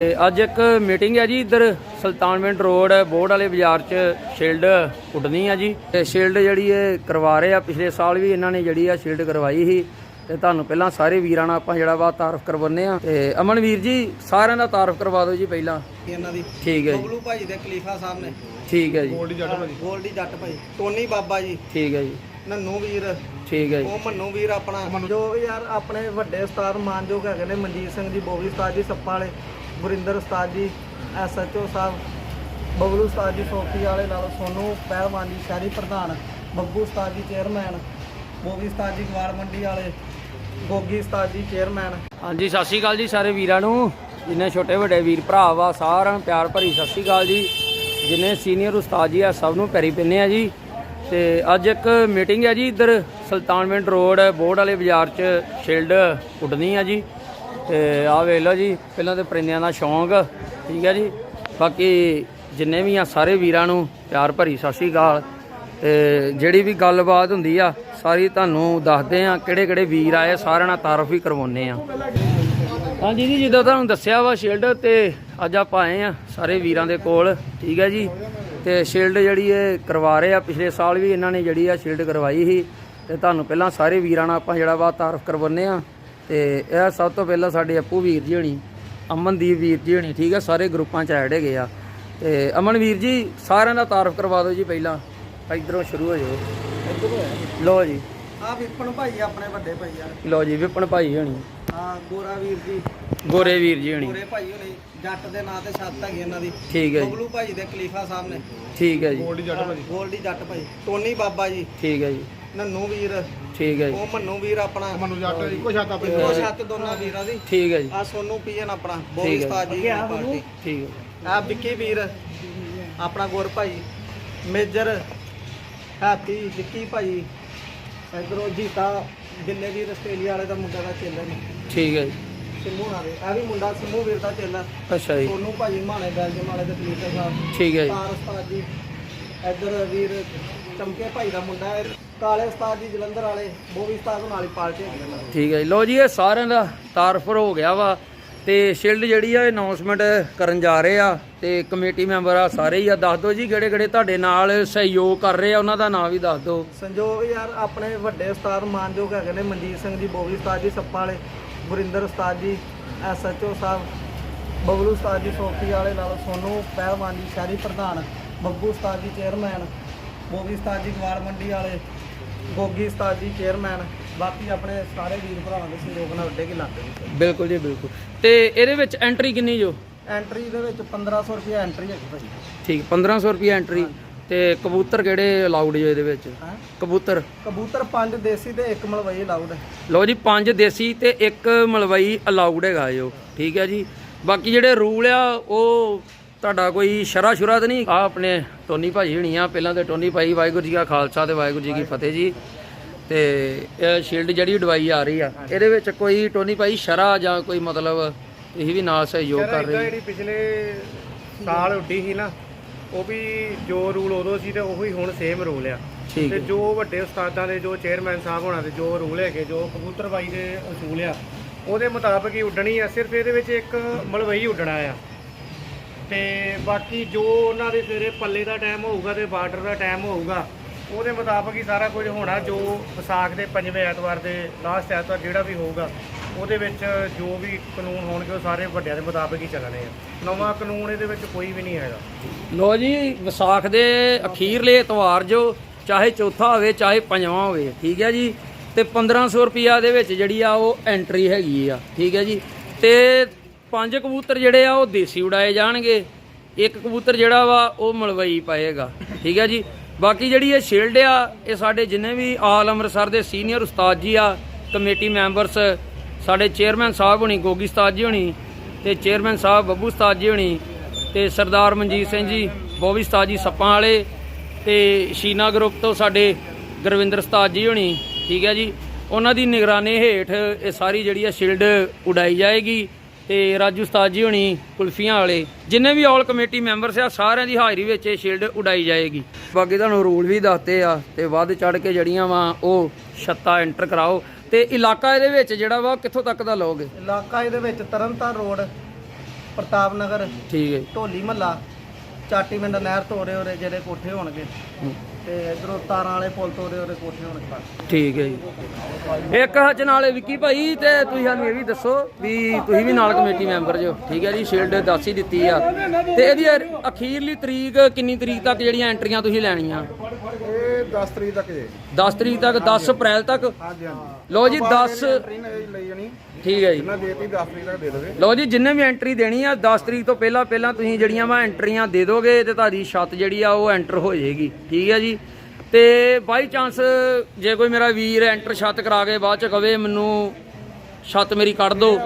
ਤੇ ਅੱਜ ਇੱਕ ਮੀਟਿੰਗ ਹੈ ਜੀ ਇੱਧਰ ਸੁਲਤਾਨਵਿੰਡ ਰੋਡ ਬੋਰਡ ਵਾਲੇ ਬਾਜ਼ਾਰ 'ਚ ਸ਼ੀਲਡ ਉੱਡਣੀ ਆ ਜੀ। ਤੇ ਸ਼ੀਲਡ ਜਿਹੜੀ ਇਹ ਕਰਵਾ ਰਹੇ ਆ ਪਿਛਲੇ ਸਾਲ ਵੀ ਇਹਨਾਂ ਨੇ ਜਿਹੜੀ ਆ ਸ਼ੀਲਡ ਕਰਵਾਈ ਸੀ। ਤੇ ਤੁਹਾਨੂੰ ਪਹਿਲਾਂ ਸਾਰੇ ਵੀਰਾਂ ਨਾਲ ਆਪਾਂ ਜਿਹੜਾ ਵਾ ਤਾਰਫ ਕਰਵਾਉਂਦੇ ਆ। ਤੇ ਅਮਨ ਵੀਰ ਜੀ ਸਾਰਿਆਂ ਦਾ ਤਾਰਫ ਕਰਵਾ ਦਿਓ ਜੀ ਪਹਿਲਾਂ। ਇਹਨਾਂ ਦੀ ਠੀਕ ਹੈ ਜੀ। ਬਬਲੂ ਭਾਜੀ ਦੇ ਖਲੀਫਾ ਸਾਹਿਬ ਨੇ। ਠੀਕ ਹੈ ਜੀ। ਗੋਲਡੀ ਜੱਟ ਭਾਜੀ ਗੋਲਡੀ ਜੱਟ ਭਾਜੀ ਟੋਨੀ ਬਾਬਾ ਜੀ। ਠੀਕ ਹੈ ਜੀ। ਨੰਨੂ ਵੀਰ। ਠੀਕ ਹੈ ਜੀ। ਉਹ ਮੰਨੂ ਵੀਰ ਆਪਣਾ। ਜੋ ਯਾਰ ਆਪਣੇ ਵੱਡੇ ਉਸਤਾਦ ਮਾਨਯੋਗ ਹੈਗੇ ਨੇ ਮਨਜੀਤ ਸਿੰਘ ਜੀ ਬੋਵੀ ਉਸਤਾਦ ਜੀ ਸੱਪਾ ਵਾਲੇ। ਗੁਰਿੰਦਰ ਉਸਤਾਦ ਜੀ ਐਸਐਚਓ ਸਾਹਿਬ, ਬਬਲੂ ਉਸਤਾਦ ਜੀ, ਸੋਫੀ ਵਾਲੇ ਨਾਲ ਸੋਨੂ ਪਹਿਲਵਾਨ ਜੀ, ਸ਼ਹਿਰੀ ਪ੍ਰਧਾਨ, ਬੱਬੂ ਉਸਤਾਦ ਜੀ, ਚੇਅਰਮੈਨ ਬੋਵੀ ਉਸਤਾਦ ਜੀ, ਗਵਾਲ ਮੰਡੀ ਵਾਲੇ, ਗੋਗੀ ਉਸਤਾਦ ਜੀ, ਚੇਅਰਮੈਨ। ਹਾਂਜੀ, ਸਤਿ ਸ਼੍ਰੀ ਅਕਾਲ ਜੀ ਸਾਰੇ ਵੀਰਾਂ ਨੂੰ। ਜਿੰਨੇ ਛੋਟੇ ਵੱਡੇ ਵੀਰ ਭਰਾ ਵਾ, ਸਾਰਿਆਂ ਨੂੰ ਪਿਆਰ ਭਰੀ ਸਤਿ ਸ਼੍ਰੀ ਅਕਾਲ ਜੀ। ਜਿੰਨੇ ਸੀਨੀਅਰ ਉਸਤਾਦ ਜੀ ਆ, ਸਭ ਨੂੰ ਪੈਰੀ ਪਿੰਨੇ ਆ ਜੀ। ਤੇ ਅੱਜ ਇੱਕ ਮੀਟਿੰਗ ਹੈ ਜੀ ਇੱਧਰ, ਸੁਲਤਾਨਵਿੰਡ ਰੋਡ ਬੋਰਡ ਵਾਲੇ ਬਾਜ਼ਾਰ 'ਚ, ਸ਼ਿਲਡ ਉੱਡਣੀ ਆ ਜੀ। ਤੇ ਆਹ ਵੇਖ ਲਓ ਜੀ, ਪਹਿਲਾਂ ਤੇ ਪਰਿੰਦਿਆਂ ਦਾ ਸ਼ੌਂਕ, ਠੀਕ ਹੈ ਜੀ। ਬਾਕੀ ਜਿੰਨੇ ਵੀ ਆ ਸਾਰੇ ਵੀਰਾਂ ਨੂੰ ਪਿਆਰ ਭਰੀ ਸਤਿ ਸ਼੍ਰੀ ਅਕਾਲ। ਤੇ ਜਿਹੜੀ ਵੀ ਗੱਲਬਾਤ ਹੁੰਦੀ ਆ, ਸਾਰੀ ਤੁਹਾਨੂੰ ਦੱਸਦੇ ਆ ਕਿਹੜੇ ਕਿਹੜੇ ਵੀਰ ਆਏ, ਸਾਰਿਆਂ ਨਾਲ ਤਾਰਫ ਹੀ ਕਰਵਾਉਨੇ ਆ। ਹਾਂਜੀ ਜੀ, ਜਿੱਦਾਂ ਤੁਹਾਨੂੰ ਦੱਸਿਆ ਵਾ ਸ਼ੀਲਡ, ਤੇ ਅੱਜ ਆਪਾਂ ਆਏ ਆ ਸਾਰੇ ਵੀਰਾਂ ਦੇ ਕੋਲ, ਠੀਕ ਹੈ ਜੀ। ਤੇ ਸ਼ੀਲਡ ਜਿਹੜੀ ਇਹ ਕਰਵਾ ਰਹੇ ਆ, ਪਿਛਲੇ ਸਾਲ ਵੀ ਇਹਨਾਂ ਨੇ ਜਿਹੜੀ ਆ ਸ਼ੀਲਡ ਕਰਵਾਈ ਸੀ। ਤੇ ਤੁਹਾਨੂੰ ਪਹਿਲਾਂ ਸਾਰੇ ਵੀਰਾਂ ਨਾਲ ਆਪਾਂ ਜਿਹੜਾ ਵਾ ਤਾਰਫ ਕਰਵਾਉਨੇ ਆ। ਤੇ ਇਹ ਸਭ ਤੋਂ ਪਹਿਲਾਂ ਸਾਡੇ ਅੱਪੂ ਵੀਰ ਜੀ ਹਣੀ ਅਮਨਦੀਪ ਵੀਰ ਜੀ ਹਣੀ ਠੀਕ ਹੈ ਸਾਰੇ ਗਰੁੱਪਾਂ ਚ ਐਡ ਹੈਗੇ ਆ। ਤੇ ਅਮਨ ਵੀਰ ਜੀ ਸਾਰਿਆਂ ਦਾ ਤਾਰਫ ਕਰਵਾ ਦਿਓ ਜੀ ਪਹਿਲਾਂ ਇਧਰੋਂ ਸ਼ੁਰੂ ਹੋ ਜਾਓ। ਲੋ ਜੀ। ਆ ਵਿਪਨ ਭਾਈ ਆਪਣੇ ਵੱਡੇ ਭਾਈ ਆ। ਲੋ ਜੀ ਵਿਪਨ ਭਾਈ ਹਣੀ। ਆ ਗੋਰਾ ਵੀਰ ਜੀ। ਗੋਰੇ ਵੀਰ ਜੀ ਹਣੀ। ਗੋਰੇ ਭਾਈ ਹੋਣੀ ਜੱਟ ਦੇ ਨਾਂ ਤੇ ਛੱਤ ਹੈਗੀ ਇਹਨਾਂ ਦੀ। ਠੀਕ ਹੈ ਜੀ। ਬਬਲੂ ਭਾਜੀ ਦੇ ਖਲੀਫਾ ਸਾਹਿਬ ਨੇ। ਠੀਕ ਹੈ ਜੀ। ਗੋਲਡੀ ਜੱਟ ਭਾਜੀ ਗੋਲਡੀ ਜੱਟ ਭਾਜੀ ਟੋਨੀ ਬਾਬਾ ਜੀ। ਠੀਕ ਹੈ ਜੀ। ਨੰਨੂ ਵੀਰ। ਠੀਕ ਹੈ ਜੀ। ਉਹ ਮੰਨੂ ਵੀਰ ਆਪਣਾ। ਮਨੂ ਜੱਟ ਇੱਕੋ ਛੱਤ ਆਪਣੀ। ਇੱਕੋ ਛੱਤ ਦੋਨਾਂ ਵੀਰਾਂ ਦੀ। ਠੀਕ ਹੈ ਜੀ। ਆ ਸੋਨੂ ਪੀਐਨ ਆਪਣਾ ਹੈ। ਉਸਤਾਦ ਜੀ ਪਾਰਟੀ ਠੀਕ ਹੈ। ਆ ਵਿੱਕੀ ਵੀਰ ਆਪਣਾ ਗੁਰ ਭਾਈ ਮੇਜਰ ਹੈਪੀ ਵਿੱਕੀ ਭਾਈ ਇਧਰੋਂ ਜੀਤਾ ਜਿੰਨੇ ਵੀ ਆਸਟ੍ਰੇਲੀਆ ਵਾਲੇ ਦਾ ਮੁੰਡਾ ਦਾ ਚੇਲਾ ਨੇ ਠੀਕ ਹੈ ਜੀ। ਸਿੰਮੂ ਨਾਲ ਇਹ ਵੀ ਮੁੰਡਾ ਸਿੰਮੂ ਵੀਰ ਦਾ ਚੇਲਾ। ਅੱਛਾ ਜੀ। ਸੋਨੂ ਭਾਜੀ ਮਾਣੇ ਬੈਲਜਮ ਵਾਲੇ ਦੇ ਕਲੀਟਰ ਸਾਹਿਬ ਠੀਕ ਹੈ ਜੀ। ਤਾਰ ਉਸਤਾਦ ਜੀ। ਇੱਧਰ ਵੀਰ ਚਮਕੇ ਭਾਈ ਦਾ ਮੁੰਡਾ ਹੈ। ਕਾਲੇ ਉਸਤਾਦ ਜੀ ਜਲੰਧਰ ਵਾਲੇ ਬੋਵੀ ਉਸਤਾਦ ਨਾਲ ਹੀ ਪਾਰਟੀ ਹੈਗੀ ਇਹਨਾਂ ਦੀ। ਠੀਕ ਹੈ ਜੀ। ਲੋ ਜੀ ਇਹ ਸਾਰਿਆਂ ਦਾ ਤਾਰਫਰ ਹੋ ਗਿਆ ਵਾ ਤੇ ਸ਼ੀਲਡ ਜਿਹੜੀ ਆ ਅਨਾਉਂਸਮੈਂਟ ਕਰਨ ਜਾ ਰਹੇ ਆ ਤੇ ਕਮੇਟੀ ਮੈਂਬਰ ਆ ਸਾਰੇ ਹੀ ਆ। ਦੱਸ ਦਿਓ ਜੀ ਕਿਹੜੇ ਕਿਹੜੇ ਤੁਹਾਡੇ ਨਾਲ ਸਹਿਯੋਗ ਕਰ ਰਹੇ ਆ ਉਹਨਾਂ ਦਾ ਨਾਮ ਵੀ ਦੱਸ ਦਿਓ। ਸੰਜੋਗ ਯਾਰ ਆਪਣੇ ਵੱਡੇ ਉਸਤਾਦ ਮਾਨਯੋਗ ਹੈਗੇ ਨੇ ਮਨਜੀਤ ਸਿੰਘ ਜੀ ਬੋਵੀ ਉਸਤਾਦ ਜੀ ਸੱਪਾ ਵਾਲੇ ਗੁਰਿੰਦਰ ਉਸਤਾਦ ਜੀ ਐਸਐਚਓ ਸਾਹਿਬ ਬਬਲੂ ਉਸਤਾਦ ਜੀ ਸੋਫੀ ਵਾਲੇ ਨਾਲ ਸੋਨੂ ਪਹਿਲਵਾਨ ਜੀ ਸ਼ਹਿਰੀ ਪ੍ਰਧਾਨ ਬੱਬੂ ਉਸਤਾਦ ਜੀ ਚੇਅਰਮੈਨ ਬੋਵੀ ਉਸਤਾਦ ਜੀ ਗਵਾਲ ਮੰਡੀ ਵਾਲੇ ਗੋਗੀ ਉਸਤਾਦ ਜੀ ਚੇਅਰਮੈਨ ਬਾਕੀ ਆਪਣੇ ਸਾਰੇ ਵੀਰ ਭਰਾਵਾਂ ਦੇ ਸਹਿਯੋਗ ਨਾਲ ਵੱਡੇ ਕੀ ਲੱਗਦੇ ਨੇ। ਬਿਲਕੁਲ ਜੀ ਬਿਲਕੁਲ। ਤੇ ਇਹਦੇ ਵਿੱਚ ਐਂਟਰੀ ਕਿੰਨੀ ਜੋ? ਐਂਟਰੀ ਦੇ ਵਿੱਚ 1500 ਰੁਪਏ ਐਂਟਰੀ ਹੈਗੀ ਭਾਈ। ਠੀਕ 1500 ਰੁਪਏ ਐਂਟਰੀ ਤੇ ਕਬੂਤਰ ਕਿਹੜੇ ਅਲਾਉਡ ਜੋ ਇਹਦੇ ਵਿੱਚ? ਹਾਂ? ਕਬੂਤਰ? ਕਬੂਤਰ ਪੰਜ ਦੇਸੀ ਤੇ ਇੱਕ ਮਲਵਈ ਅਲਾਉਡ ਹੈ। ਲਓ ਜੀ ਪੰਜ ਦੇਸੀ ਤੇ ਇੱਕ ਮਲਵਈ ਅਲਾਉਡ ਹੈਗਾ ਜੋ। ਠੀਕ ਹੈ ਜੀ। ਬਾਕੀ ਜਿਹੜੇ ਰੂਲ ਆ ਉਹ ਤੁਹਾਡਾ ਕੋਈ ਸ਼ਰਾ ਸ਼ੁਰਾ ਤਾਂ ਨਹੀਂ? ਆ ਆਪਣੇ ਟੋਨੀ ਭਾਜੀ ਹਣੀ ਆ ਪਹਿਲਾਂ ਤੇ ਟੋਨੀ ਭਾਈ ਵਾਹਿਗੁਰੂ ਜੀ ਕਾ ਖਾਲਸਾ ਤੇ ਵਾਹਿਗੁਰੂ ਜੀ ਕੀ ਫਤਿਹ ਜੀ। ਤੇ ਇਹ ਸ਼ੀਲਡ ਜਿਹੜੀ ਉਡਵਾਈ ਆ ਰਹੀ ਆ ਇਹਦੇ ਵਿੱਚ ਕੋਈ ਟੋਨੀ ਭਾਈ ਸ਼ਰਾ ਜਾਂ ਕੋਈ ਮਤਲਬ ਇਹ ਵੀ ਨਾਲ ਸਹਿਯੋਗ ਕਰ ਰਹੀ ਜਿਹੜੀ ਪਿਛਲੇ ਸਾਲ ਉੱਡੀ ਸੀ ਨਾ ਉਹ ਵੀ ਜੋ ਰੂਲ ਉਦੋਂ ਸੀ ਤੇ ਉਹੀ ਹੁਣ ਸੇਮ ਰੂਲ ਆ। ਤੇ ਜੋ ਵੱਡੇ ਉਸਤਾਦਾਂ ਦੇ ਜੋ ਚੇਅਰਮੈਨ ਸਾਹਿਬ ਹੋਣਾ ਦੇ ਜੋ ਰੂਲ ਹੈਗੇ ਜੋ ਕਬੂਤਰਬਾਈ ਦੇ ਅਸੂਲ ਆ ਉਹਦੇ ਮੁਤਾਬਕ ਹੀ ਉੱਡਣੀ ਆ ਸਿਰਫ ਇਹਦੇ ਵਿੱਚ ਇੱਕ ਮਲਵਈ ਉੱਡਣਾ ਆ। ਤੇ ਬਾਕੀ ਜੋ ਉਹਨਾਂ ਦੇ ਸਵੇਰੇ ਪੱਲੇ ਦਾ ਟਾਈਮ ਹੋਊਗਾ ਤੇ ਬਾਰਡਰ ਦਾ ਟਾਈਮ ਹੋਊਗਾ, ਉਹਦੇ ਮੁਤਾਬਕ ਹੀ ਸਾਰਾ ਕੁਝ ਹੋਣਾ, ਜੋ ਵਿਸਾਖ ਦੇ ਪੰਜਵੇਂ ਐਤਵਾਰ ਦੇ ਲਾਸਟ ਐਤਵਾਰ ਜਿਹੜਾ ਵੀ ਹੋਊਗਾ, ਉਹਦੇ ਵਿੱਚ ਜੋ ਵੀ ਕਾਨੂੰਨ ਹੋਣਗੇ ਉਹ ਸਾਰੇ ਵੱਡਿਆਂ ਦੇ ਮੁਤਾਬਕ ਹੀ ਚੱਲਣੇ ਆ। ਨਵਾਂ ਕਾਨੂੰਨ ਇਹਦੇ ਵਿੱਚ ਕੋਈ ਵੀ ਨਹੀਂ ਹੈਗਾ। ਲੋ ਜੀ, ਵਿਸਾਖ ਦੇ ਅਖੀਰਲੇ ਐਤਵਾਰ ਜੋ ਚਾਹੇ ਚੌਥਾ ਹੋਵੇ, ਚਾਹੇ ਪੰਜਵਾਂ ਹੋਵੇ, ਠੀਕ ਹੈ ਜੀ? ਤੇ 1500 ਰੁਪਿਆ ਦੇ ਵਿੱਚ ਜਿਹੜੀ ਆ ਉਹ ਐਂਟਰੀ ਹੈਗੀ ਆ, ਠੀਕ ਹੈ ਜੀ? ਤੇ ਪੰਜ ਕਬੂਤਰ ਜਿਹੜੇ ਆ ਉਹ ਦੇਸੀ ਉਡਾਏ ਜਾਣਗੇ। ਇੱਕ ਕਬੂਤਰ ਜਿਹੜਾ ਵਾ ਉਹ ਮਲਵਈ ਪਾਏਗਾ। ਠੀਕ ਹੈ ਜੀ? ਬਾਕੀ ਜਿਹੜੀ ਇਹ ਸ਼ੀਲਡ ਆ, ਇਹ ਸਾਡੇ ਜਿੰਨੇ ਵੀ ਆਲ ਅੰਮ੍ਰਿਤਸਰ ਦੇ ਸੀਨੀਅਰ ਉਸਤਾਦ ਜੀ ਆ, ਕਮੇਟੀ ਮੈਂਬਰਸ ਸਾਡੇ ਚੇਅਰਮੈਨ ਸਾਹਿਬ ਹੋਣੀ, ਗੋਗੀ ਉਸਤਾਦ ਜੀ ਹੋਣੀ ਤੇ ਚੇਅਰਮੈਨ ਸਾਹਿਬ ਬੱਬੂ ਉਸਤਾਦ ਜੀ ਹੋਣੀ ਤੇ ਸਰਦਾਰ ਮਨਜੀਤ ਸਿੰਘ ਜੀ ਬੋਵੀ ਉਸਤਾਦ ਜੀ ਸੱਪਾਂ ਵਾਲੇ ਤੇ ਸ਼ੀਨਾ ਗਰੁੱਪ ਤੋਂ ਸਾਡੇ ਗੁਰਵਿੰਦਰ ਉਸਤਾਦ ਜੀ ਹੋਣੀ। ਠੀਕ ਹੈ ਜੀ? ਉਹਨਾਂ ਦੀ ਨਿਗਰਾਨੀ ਹੇਠ ਇਹ ਸਾਰੀ ਜਿਹੜੀ ਆ ਸ਼ੀਲਡ ਉਡਾਈ ਜਾਏਗੀ। ਤੇ ਰਾਜੂ ਉਸਤਾਦ ਜੀ ਹੋਣੀ ਕੁਲਫੀਆਂ ਵਾਲੇ ਜਿੰਨੇ ਵੀ ਆਲ ਕਮੇਟੀ ਮੈਂਬਰਸ ਆ ਸਾਰਿਆਂ ਦੀ ਹਾਜ਼ਰੀ ਵਿੱਚ ਇਹ ਸ਼ੀਲਡ ਉਡਾਈ ਜਾਏਗੀ ਬਾਕੀ ਤੁਹਾਨੂੰ ਰੂਲ ਵੀ ਦੱਸਦੇ ਆ ਤੇ ਵੱਧ ਚੜ ਕੇ ਜਿਹੜੀਆਂ ਵਾ ਉਹ ਛੱਤਾ ਐਂਟਰ ਕਰਾਓ ਤੇ ਇਲਾਕਾ ਇਹਦੇ ਵਿੱਚ ਜਿਹੜਾ ਵਾ ਕਿੱਥੋਂ ਤੱਕ ਦਾ ਲਓਗੇ ਇਲਾਕਾ ਇਹਦੇ ਵਿੱਚ ਤਰਨਤਾਰਨ ਰੋਡ ਪ੍ਰਤਾਪ ਨਗਰ ਠੀਕ ਹੈ। ਢੋਲੀ ਮਹੱਲਾ ਚਾਟੀ ਪਿੰਡ ਨਹਿਰ ਤੋਂ ਉਰੇ ਉਰੇ ਜਿਹੜੇ ਕੋਠੇ ਹੋਣਗੇ। ਤੇ ਇਧਰੋਂ ਤਾਰਾਂ ਵਾਲੇ ਪੁਲ ਤੋਂ ਉਰੇ ਉਰੇ ਕੋਠੇ ਹੋਣਗੇ ਬਸ ਠੀਕ ਹੈ ਜੀ। ਇੱਕ ਹੱਜ ਨਾਲੇ ਵਿੱਕੀ ਭਾਈ ਤੇ ਤੁਸੀਂ ਸਾਨੂੰ ਇਹ ਵੀ ਦੱਸੋ ਵੀ ਤੁਸੀਂ ਵੀ ਨਾਲ ਕਮੇਟੀ ਮੈਂਬਰ ਜੋ। ਠੀਕ ਹੈ ਜੀ, ਸ਼ੀਲਡ ਦੱਸ ਹੀ ਦਿੱਤੀ ਆ। ਤੇ ਇਹਦੀ ਅਖੀਰਲੀ ਤਰੀਕ ਕਿੰਨੀ ਤਰੀਕ ਤੱਕ ਜਿਹੜੀਆਂ ਐਂਟਰੀਆਂ ਤੁਸੀਂ ਲੈਣੀਆਂ? ਇਹ 10 ਤਰੀਕ ਤੱਕ ਜੇ। 10 ਤਰੀਕ ਤੱਕ 10 ਅਪ੍ਰੈਲ ਤੱਕ? ਹਾਂਜੀ ਹਾਂਜੀ। ਲਓ ਜੀ 10 ਟ੍ਰੇਨ ਲਈ ਜਾਣੀ। ਠੀਕ ਹੈ ਜੀ। ਇਹਨਾਂ ਦੇਤੀ 10 ਤਰੀਕ ਤੱਕ ਦੇ ਦੇਵੇ। ਲਓ ਜੀ ਜਿੰਨੇ ਵੀ ਐਂਟਰੀ ਦੇਣੀ ਆ 10 ਤਰੀਕ ਤੋਂ ਪਹਿਲਾਂ ਪਹਿਲਾਂ ਤੁਸੀਂ ਜਿਹੜੀਆਂ ਵਾ ਐਂਟਰੀਆਂ ਦੇ ਦੋਗੇ ਤੇ ਤੁਹਾਡੀ ਛੱਤ ਜਿਹੜੀ ਆ ਉਹ ਐਂਟਰ ਹੋ ਜਾਏਗੀ। ਠੀਕ ਹੈ ਜੀ? ਤੇ ਬਾਈ ਚਾਂਸ ਜੇ ਕੋਈ ਮੇਰਾ ਵੀਰ ਐਂਟਰ ਛੱਤ ਕਰਾ ਕੇ ਬਾਅਦ ਚ ਕਵੇ ਮੈਨੂੰ ਛੱਤ ਮੇਰੀ ਕੱਢ ਦਿਓ।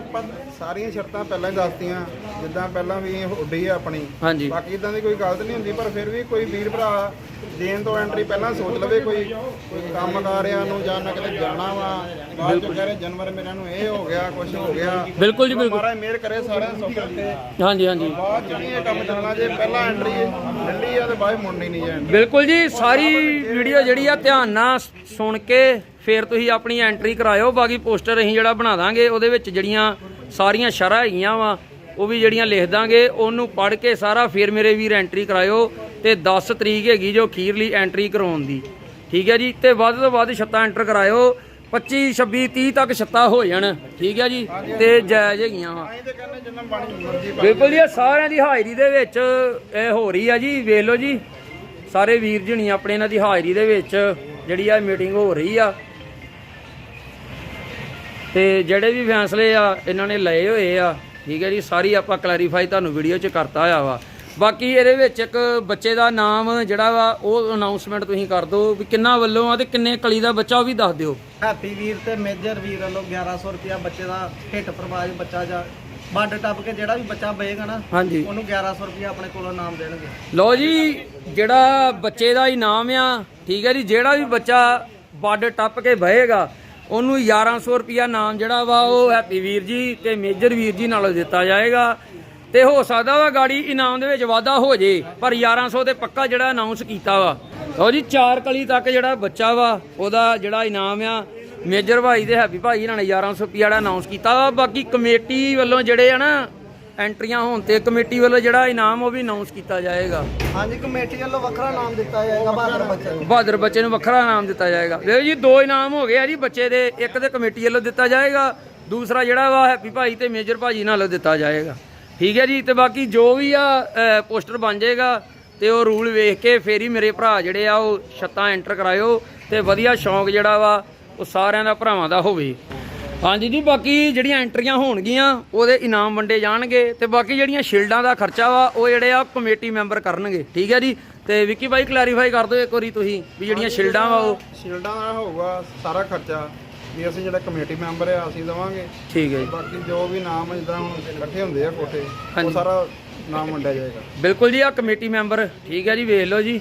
ਸਾਰੀਆਂ ਸ਼ਰਤਾਂ ਪਹਿਲਾਂ ਹੀ ਦੱਸਤੀਆਂ ਜਿੱਦਾਂ ਪਹਿਲਾਂ ਵੀ ਉੱਡੀ ਆ ਆਪਣੀ। ਹਾਂਜੀ। ਬਾਕੀ ਇਦਾਂ ਦੀ ਕੋਈ ਗਲਤ ਨਹੀਂ ਹੁੰਦੀ ਪਰ ਫਿਰ ਵੀ ਕੋਈ ਵੀਰ ਭਰਾ ਦੇਣ ਤੋਂ ਐਂਟਰੀ ਪਹਿਲਾਂ ਸੋਚ ਲਵੇ ਕੋਈ ਕੋਈ ਕੰਮ ਕਾਰਿਆਂ ਨੂੰ ਜਾਂ ਨਾ ਕਿਤੇ ਜਾਣਾ ਵਾ ਬਾਅਦ ਚ ਕਹੇ ਜਨਵਰ ਮੇਰਿਆਂ ਨੂੰ ਇਹ ਹੋ ਗਿਆ ਕੁਝ ਹੋ ਗਿਆ। ਬਿਲਕੁਲ ਜੀ ਬਿਲਕੁਲ। ਮਹਾਰਾਜ ਮਿਹਰ ਕਰੇ ਸਾਰਿਆਂ ਨੂੰ ਸੁੱਖ ਰੱਖੇ। ਹਾਂਜੀ ਹਾਂਜੀ। ਬਾਅਦ ਚ ਨਹੀਂ ਇਹ ਕੰਮ ਚੱਲਣਾ ਜੇ ਪਹਿਲਾਂ ਐਂਟਰੀ ਡੰਡੀ ਆ ਤੇ ਬਾਅਦ ਮੁੜਨੀ ਨਹੀਂ ਜੇ ਬਿਲਕੁਲ ਜੀ ਸਾਰੀ ਵੀਡੀਓ ਜਿਹੜੀ ਆ ਧਿਆਨ ਨਾਲ ਸੁਣ ਕੇ ਫਿਰ ਤੁਸੀਂ ਆਪਣੀ ਐਂਟਰੀ ਕਰਾਇਓ ਬਾਕੀ ਪੋਸਟਰ ਅਸੀਂ ਜਿਹੜਾ ਬਣਾ ਦਾਂਗੇ ਉਹਦੇ ਵਿੱਚ ਜਿਹੜੀਆਂ ਸਾਰੀਆਂ ਸ਼ਰ੍ਹਾਂ ਹੈਗੀਆਂ ਵਾ, ਉਹ ਵੀ ਜਿਹੜੀਆਂ ਲਿਖ ਦਾਂਗੇ, ਉਹਨੂੰ ਪੜ੍ਹ ਕੇ ਸਾਰਾ ਫਿਰ ਮੇਰੇ ਵੀਰ ਐਂਟਰੀ ਕਰਾਇਓ ਤੇ 10 ਤਰੀਕ ਹੈਗੀ ਜੋ ਅਖੀਰਲੀ ਐਂਟਰੀ ਕਰਾਉਣ ਦੀ। ਠੀਕ ਹੈ ਜੀ? ਤੇ ਵੱਧ ਤੋਂ ਵੱਧ ਛੱਤਾਂ ਐਂਟਰ ਕਰਾਇਓ। 25 26 30 ਤੱਕ ਛੱਤਾਂ ਹੋ ਜਾਣ। ਠੀਕ ਹੈ ਜੀ? ਤੇ ਜਾਇਜ਼ ਹੈਗੀਆਂ ਵਾ। ਬਿਲਕੁਲ ਜੀ, ਇਹ ਸਾਰਿਆਂ ਦੀ ਹਾਜ਼ਰੀ ਦੇ ਵਿੱਚ ਇਹ ਹੋ ਰਹੀ ਆ ਜੀ। ਵੇਖ ਲਓ ਜੀ। ਸਾਰੇ ਵੀਰ ਜਣੀ ਆਪਣੇ ਇਹਨਾਂ ਦੀ ਹਾਜ਼ਰੀ ਦੇ ਵਿੱਚ ਜਿਹੜੀ ਆ ਮੀਟਿੰਗ ਹੋ ਰਹੀ ਆ। ਤੇ ਜਿਹੜੇ ਵੀ ਫੈਸਲੇ ਆ ਇਹਨਾਂ ਨੇ ਲਏ ਹੋਏ ਆ। ਠੀਕ ਹੈ ਜੀ ਸਾਰੀ ਆਪਾਂ ਕਲੈਰੀਫਾਈ ਤੁਹਾਨੂੰ ਵੀਡੀਓ 'ਚ ਕਰਤਾ ਹੋਇਆ ਵਾ। ਬਾਕੀ ਇਹਦੇ ਵਿੱਚ ਇੱਕ ਬੱਚੇ ਦਾ ਨਾਮ ਜਿਹੜਾ ਵਾ ਉਹ ਅਨਾਉਂਸਮੈਂਟ ਤੁਸੀਂ ਕਰ ਦਿਓ ਵੀ ਕਿੰਨਾ ਵੱਲੋਂ ਆ ਤੇ ਕਿੰਨੇ ਕਲੀ ਦਾ ਬੱਚਾ ਉਹ ਵੀ ਦੱਸ ਦਿਓ। ਹੈਪੀ ਵੀਰ ਤੇ ਮੇਜਰ ਵੀਰ ਵੱਲੋਂ 1100 ਰੁਪਿਆ ਬੱਚੇ ਦਾ ਹਿੱਟ ਪ੍ਰਵਾਜ ਬੱਚਾ ਜਾ ਬੰਡ ਟੱਪ ਕੇ ਜਿਹੜਾ ਵੀ ਬੱਚਾ ਬਏਗਾ ਨਾ ਹਾਂਜੀ। ਉਹਨੂੰ 1100 ਰੁਪਿਆ ਆਪਣੇ ਕੋਲੋਂ ਨਾਮ ਦੇਣਗੇ। ਲਓ ਜੀ ਜਿਹੜਾ ਬੱਚੇ ਦਾ ਇਨਾਮ ਆ ਠੀਕ ਹੈ ਜੀ ਜਿਹੜਾ ਵੀ ਬੱਚਾ ਬੱਡ ਟੱਪ ਕੇ ਬਹੇਗਾ ਉਹਨੂੰ 1100 ਰੁਪਿਆ ਨਾਮ ਜਿਹੜਾ ਵਾ ਉਹ ਹੈਪੀ ਵੀਰ ਜੀ ਤੇ ਮੇਜਰ ਵੀਰ ਜੀ ਨਾਲੋਂ ਦਿੱਤਾ ਜਾਏਗਾ। ਤੇ ਹੋ ਸਕਦਾ ਵਾ ਗਾੜੀ ਇਨਾਮ ਦੇ ਵਿੱਚ ਵਾਧਾ ਹੋ ਜੇ, ਪਰ 1100 ਤੇ ਪੱਕਾ ਜਿਹੜਾ ਅਨਾਉਂਸ ਕੀਤਾ ਵਾ। ਲਓ ਜੀ, ਚਾਰ ਕਲੀ ਤੱਕ ਜਿਹੜਾ ਬੱਚਾ ਵਾ, ਉਹਦਾ ਜਿਹੜਾ ਇਨਾਮ ਆ, ਮੇਜਰ ਭਾਈ ਤੇ ਹੈਪੀ ਭਾਈ ਇਹਨਾਂ ਨੇ 1100 ਰੁਪਿਆ ਜਿਹੜਾ ਅਨਾਉਂਸ ਕੀਤਾ ਵਾ। ਬਾਕੀ ਕਮੇਟੀ ਵੱਲੋਂ ਜਿਹੜੇ ਆ ਨਾ ਐਂਟਰੀਆਂ ਹੋਣ ਤੇ ਕਮੇਟੀ ਵੱਲੋਂ ਜਿਹੜਾ ਇਨਾਮ ਉਹ ਵੀ ਅਨਾਉਂਸ ਕੀਤਾ ਜਾਏਗਾ। ਹਾਂਜੀ ਕਮੇਟੀ ਵੱਲੋਂ ਵੱਖਰਾ ਨਾਮ ਦਿੱਤਾ ਜਾਏਗਾ ਬਹਾਦਰ ਬੱਚੇ ਨੂੰ। ਬਹਾਦਰ ਬੱਚੇ ਨੂੰ ਵੱਖਰਾ ਇਨਾਮ ਦਿੱਤਾ ਜਾਏਗਾ। ਵੇਖੋ ਜੀ ਦੋ ਇਨਾਮ ਹੋ ਗਏ ਆ ਜੀ ਬੱਚੇ ਦੇ ਇੱਕ ਤੇ ਕਮੇਟੀ ਵੱਲੋਂ ਦਿੱਤਾ ਜਾਏਗਾ ਦੂਸਰਾ ਜਿਹੜਾ ਵਾ ਹੈਪੀ ਭਾਈ ਤੇ ਮੇਜਰ ਭਾਜੀ ਨਾਲੋਂ ਦਿੱਤਾ ਜਾਏਗਾ। ਠੀਕ ਹੈ ਜੀ ਤੇ ਬਾਕੀ ਜੋ ਵੀ ਆ ਪੋਸਟਰ ਬਣ ਜਾਏਗਾ ਤੇ ਉਹ ਰੂਲ ਵੇਖ ਕੇ ਫੇਰ ਹੀ ਮੇਰੇ ਭਰਾ ਜਿਹੜੇ ਆ ਉਹ ਛੱਤਾਂ ਐਂਟਰ ਕਰਾਇਓ ਤੇ ਵਧੀਆ ਸ਼ੌਂਕ ਜਿਹੜਾ ਵਾ ਉਹ ਸਾਰਿਆਂ ਦਾ ਭਰਾਵਾਂ ਦਾ ਹੋਵੇ। ਹਾਂਜੀ ਜੀ ਬਾਕੀ ਜਿਹੜੀਆਂ ਐਂਟਰੀਆਂ ਹੋਣਗੀਆਂ ਉਹਦੇ ਇਨਾਮ ਵੰਡੇ ਜਾਣਗੇ ਤੇ ਬਾਕੀ ਜਿਹੜੀਆਂ ਸ਼ੀਲਡਾਂ ਦਾ ਖਰਚਾ ਵਾ ਉਹ ਜਿਹੜੇ ਆ ਕਮੇਟੀ ਮੈਂਬਰ ਕਰਨਗੇ। ਠੀਕ ਹੈ ਜੀ? ਤੇ ਵਿੱਕੀ ਭਾਈ ਕਲੈਰੀਫਾਈ ਕਰ ਦਿਓ ਇੱਕ ਵਾਰੀ ਤੁਸੀਂ ਵੀ ਜਿਹੜੀਆਂ ਸ਼ੀਲਡਾਂ ਵਾ ਉਹ। ਸ਼ੀਲਡਾਂ ਦਾ ਹੋਊਗਾ ਸਾਰਾ ਖਰਚਾ ਵੀ ਅਸੀਂ ਜਿਹੜਾ ਕਮੇਟੀ ਮੈਂਬਰ ਆ ਅਸੀਂ ਦੇਵਾਂਗੇ। ਠੀਕ ਹੈ ਜੀ। ਬਾਕੀ ਜੋ ਵੀ ਨਾਮ ਜਿੱਦਾਂ ਹੁਣ ਇਕੱਠੇ ਹੁੰਦੇ ਆ ਕੋਠੇ। ਉਹ ਸਾਰਾ ਨਾਮ ਵੰਡਿਆ ਜਾਏਗਾ। ਬਿਲਕੁਲ ਜੀ ਆ ਕਮੇਟੀ ਮੈਂਬਰ ਠੀਕ ਹੈ ਜੀ ਵੇਖ ਲਓ ਜੀ।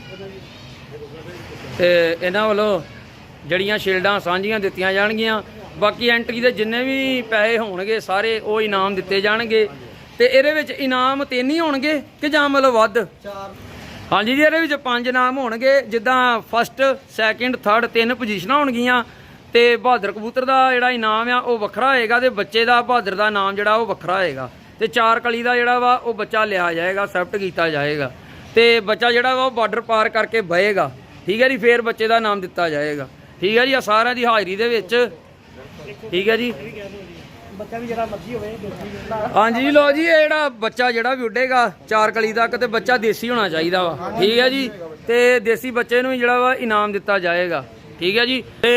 ਤੇ ਇਹਨਾਂ ਵੱਲੋਂ ਜਿਹੜੀਆਂ ਸ਼ੀਲਡਾਂ ਸਾਂਝੀਆਂ ਦਿੱਤੀਆਂ ਜਾਣਗੀਆਂ ਬਾਕੀ ਐਂਟਰੀ ਦੇ ਜਿੰਨੇ ਵੀ ਪੈਸੇ ਹੋਣਗੇ ਸਾਰੇ ਉਹ ਇਨਾਮ ਦਿੱਤੇ ਜਾਣਗੇ। ਤੇ ਇਹਦੇ ਵਿੱਚ ਇਨਾਮ ਤਿੰਨ ਹੀ ਹੋਣਗੇ ਕਿ ਜਾਂ ਮਤਲਬ ਵੱਧ? ਚਾਰ। ਹਾਂਜੀ ਜੀ ਇਹਦੇ ਵਿੱਚ ਪੰਜ ਨਾਮ ਹੋਣਗੇ ਜਿੱਦਾਂ ਫਸਟ ਸੈਕਿੰਡ ਥਰਡ ਤਿੰਨ ਪੋਜੀਸ਼ਨਾਂ ਹੋਣਗੀਆਂ। ਤੇ ਬਹਾਦਰ ਕਬੂਤਰ ਦਾ ਜਿਹੜਾ ਇਨਾਮ ਆ ਉਹ ਵੱਖਰਾ ਹੋਏਗਾ ਤੇ ਬੱਚੇ ਦਾ ਬਹਾਦਰ ਦਾ ਨਾਮ ਜਿਹੜਾ ਉਹ ਵੱਖਰਾ ਹੋਏਗਾ। ਤੇ ਚਾਰ ਕਲੀ ਦਾ ਜਿਹੜਾ ਵਾ ਉਹ ਬੱਚਾ ਲਿਆ ਜਾਏਗਾ ਸੈਪਟ ਕੀਤਾ ਜਾਏਗਾ। ਤੇ ਬੱਚਾ ਜਿਹੜਾ ਵਾ ਉਹ ਬਾਰਡਰ ਪਾਰ ਕਰਕੇ ਬਹੇਗਾ। ਠੀਕ ਹੈ ਜੀ ਫੇਰ ਬੱਚੇ ਦਾ ਨਾਮ ਦਿੱਤਾ ਜਾਏਗਾ। ਠੀਕ ਹੈ ਜੀ ਆ ਸਾਰਿਆਂ ਦੀ ਹਾਜ਼ਰੀ ਦੇ ਵਿੱਚ ਠੀਕ ਹੈ ਜੀ। ਬੱਚਾ ਵੀ ਜਿਹੜਾ ਮਰਜ਼ੀ ਹੋਵੇ ਹਾਂਜੀ ਲੋ ਜੀ ਇਹ ਜਿਹੜਾ ਬੱਚਾ ਜਿਹੜਾ ਵੀ ਉੱਡੇਗਾ ਚਾਰ ਕਲੀ ਤੱਕ ਤੇ ਬੱਚਾ ਦੇਸੀ ਹੋਣਾ ਚਾਹੀਦਾ ਵਾ। ਠੀਕ ਹੈ ਜੀ ਤੇ ਦੇਸੀ ਬੱਚੇ ਨੂੰ ਜਿਹੜਾ ਵਾ ਇਨਾਮ ਦਿੱਤਾ ਜਾਏਗਾ। ਠੀਕ ਹੈ ਜੀ। ਤੇ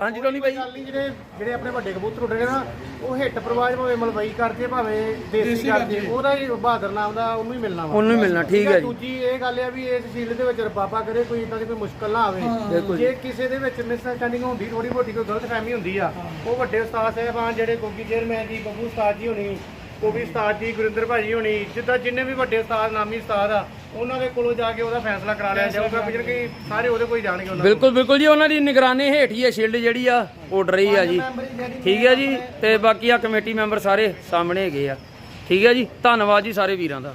ਹਾਂਜੀ ਟੋਨੀ ਭਾਈ। ਗੱਲ ਨਹੀਂ ਜਿਹੜੇ ਜਿਹੜੇ ਆਪਣੇ ਵੱਡੇ ਕਬੂਤਰ ਉੱਡਣੇ ਨਾ ਉਹ ਹਿੱਟ ਪ੍ਰਵਾਜ ਭਾਵੇਂ ਮਲਵਈ ਕਰਦੇ ਭਾਵੇਂ ਦੇਸੀ ਕਰਦੇ ਉਹਦਾ ਹੀ ਬਹਾਦਰ ਨਾਮ ਦਾ ਉਹਨੂੰ ਹੀ ਮਿਲਣਾ ਵਾ। ਉਹਨੂੰ ਹੀ ਮਿਲਣਾ ਠੀਕ ਹੈ ਜੀ। ਦੂਜੀ ਇਹ ਗੱਲ ਆ ਵੀ ਇਸ ਫੀਲਡ ਦੇ ਵਿੱਚ ਰਬਾਬਾ ਕਰੇ ਕੋਈ ਇਦਾਂ ਦੀ ਕੋਈ ਮੁਸ਼ਕਲ ਨਾ ਬਿਲਕੁਲ ਆਵੇ ਜੇ। ਕਿਸੇ ਦੇ ਵਿੱਚ ਮਿਸਅੰਡਰਸਟੈਂਡਿੰਗ ਹੁੰਦੀ ਥੋੜੀ ਮੋਟੀ ਕੋਈ ਗਲਤ ਫਹਿਮੀ ਹੁੰਦੀ ਆ ਉਹ ਵੱਡੇ ਉਸਤਾਦ ਸਾਹਿਬਾਨ ਜਿਹੜੇ ਗੋਗੀ ਚੇਅਰਮੈਨ ਜੀ ਬੱਬੂ ਉਸਤਾਦ ਜੀ ਹੋਣੀ ਕੋਬੀ ਉਸਤਾਦ ਜੀ ਗੁਰਿੰਦਰ ਭਾਜੀ ਹੋਣੀ ਜਿੱਦਾਂ ਜਿੰਨੇ ਵੀ ਵੱਡੇ ਉਸਤਾਦ ਨਾਮੀ ਉਸਤਾਦ ਆ ਉਹਨਾਂ ਦੇ ਕੋਲੋਂ ਜਾ ਕੇ ਉਹਦਾ ਫੈਸਲਾ ਕਰਾ ਲਿਆ ਜਾਊਗਾ। ਬਿਜਨ ਕਿ ਸਾਰੇ ਉਹਦੇ ਕੋਈ ਜਾਣਗੇ ਉਹਨਾਂ ਬਿਲਕੁਲ ਬਿਲਕੁਲ ਜੀ ਉਹਨਾਂ ਦੀ ਨਿਗਰਾਨੀ ਹੇਠ ਹੀ ਇਹ ਸ਼ੀਲਡ ਜਿਹੜੀ ਆ ਉੱਡ ਰਹੀ ਆ ਜੀ। ਠੀਕ ਹੈ ਜੀ ਤੇ ਬਾਕੀ ਆ ਕਮੇਟੀ ਮੈਂਬਰ ਸਾਰੇ ਸਾਹਮਣੇ ਹੈਗੇ ਆ। ਠੀਕ ਹੈ ਜੀ ਧੰਨਵਾਦ ਜੀ ਸਾਰੇ ਵੀਰਾਂ ਦਾ।